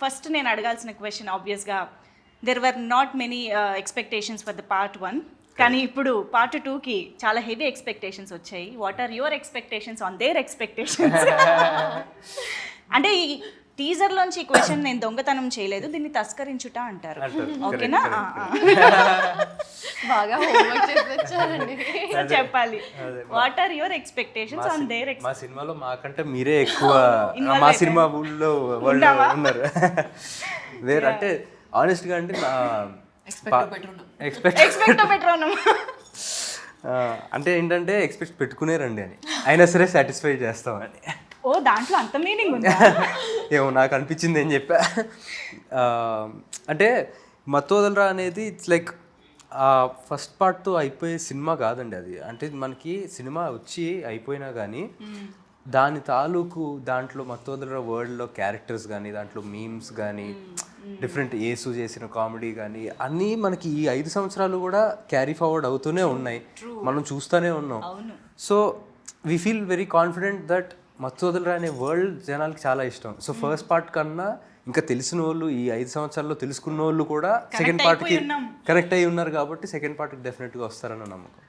First నేను అడగాల్సిన question ఆబ్వియస్గా there were not many expectations for the part one కానీ ఇప్పుడు పార్ట్ టూకి చాలా హెవీ ఎక్స్పెక్టేషన్స్ వచ్చాయి. What are your expectations on their expectations అంటే ఈ టీజర్లోంచి ఈ క్వశ్చన్ నేను దొంగతనం చేయలేదు దీన్ని తస్కరించుట అంటారు. ఓకేనా. బాగా చెప్పాలి. What are your expectations on their మా సినిమాలో మాకంటే మీరే ఎక్కువ మా సినిమా ఊళ్ళో వాళ్ళు ఉన్నారు. వేరే అంటే ఆనెస్ట్గా అంటే నా ఎక్స్పెక్ట్ ఎక్స్పెక్ట్ పెట్రోనం అంటే ఏంటంటే ఎక్స్పెక్ట్ పెట్టుకునేరండి అని. అయినా సరే సాటిస్ఫై చేస్తామని ఓ దాంట్లో అంత మీనింగ్ ఉందా? ఏమో నాకు అనిపించింది ఏం చెప్పా. అంటే మత్తోదలరా అనేది ఇట్స్ లైక్ ఫస్ట్ పార్ట్తో అయిపోయే సినిమా కాదండి అది. అంటే మనకి సినిమా వచ్చి అయిపోయినా కానీ దాని తాలూకు దాంట్లో మత్తోదలరా వరల్డ్లో క్యారెక్టర్స్ కానీ దాంట్లో మీమ్స్ కానీ డిఫరెంట్ ఏసు చేసిన కామెడీ కానీ అన్నీ మనకి ఈ ఐదు సంవత్సరాలు కూడా క్యారీ ఫార్వర్డ్ అవుతూనే ఉన్నాయి. మనం చూస్తూనే ఉన్నాం. So we feel very confident that మత్తోదలరా అనే వరల్డ్ జనాలకి చాలా ఇష్టం. సో ఫస్ట్ పార్ట్ కన్నా ఇంకా తెలిసిన వాళ్ళు ఈ ఐదు సంవత్సరాల్లో తెలుసుకున్న వాళ్ళు కూడా సెకండ్ పార్ట్కి కనెక్ట్ అయ్యి ఉన్నారు కాబట్టి సెకండ్ పార్ట్కి డెఫినెట్గా వస్తారని నమ్మకం.